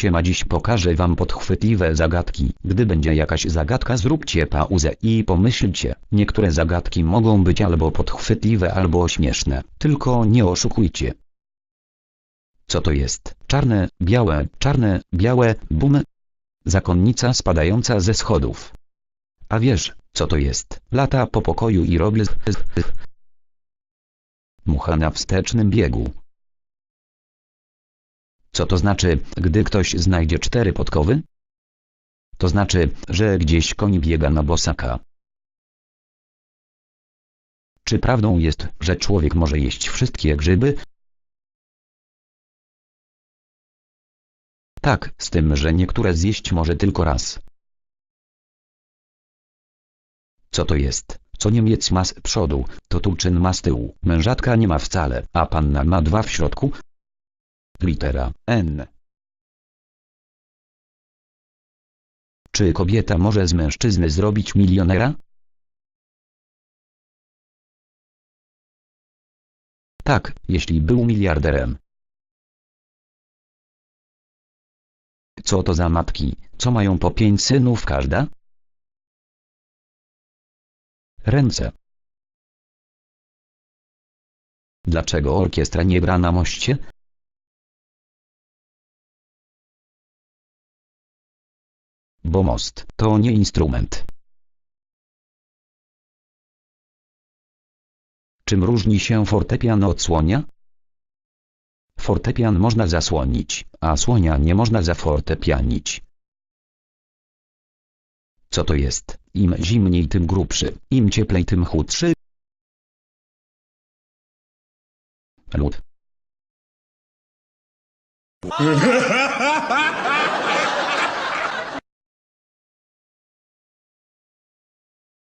Siema dziś pokażę wam podchwytliwe zagadki. Gdy będzie jakaś zagadka zróbcie pauzę i pomyślcie. Niektóre zagadki mogą być albo podchwytliwe albo śmieszne. Tylko nie oszukujcie. Co to jest? Czarne, białe, czarne, białe, bum. Zakonnica spadająca ze schodów. A wiesz, co to jest? Lata po pokoju i robi z... z- Mucha na wstecznym biegu. Co to znaczy, gdy ktoś znajdzie cztery podkowy? To znaczy, że gdzieś koń biega na bosaka. Czy prawdą jest, że człowiek może jeść wszystkie grzyby? Tak, z tym, że niektóre zjeść może tylko raz. Co to jest? Co Niemiec ma z przodu, to Turczyn ma z tyłu. Mężatka nie ma wcale, a panna ma dwa w środku? Litera N. Czy kobieta może z mężczyzny zrobić milionera? Tak, jeśli był miliarderem. Co to za matki, co mają po pięć synów każda? Ręce. Dlaczego orkiestra nie gra na moście? Bo most to nie instrument. Czym różni się fortepian od słonia? Fortepian można zasłonić, a słonia nie można zafortepianić. Co to jest? Im zimniej tym grubszy, im cieplej tym chudszy. Lód.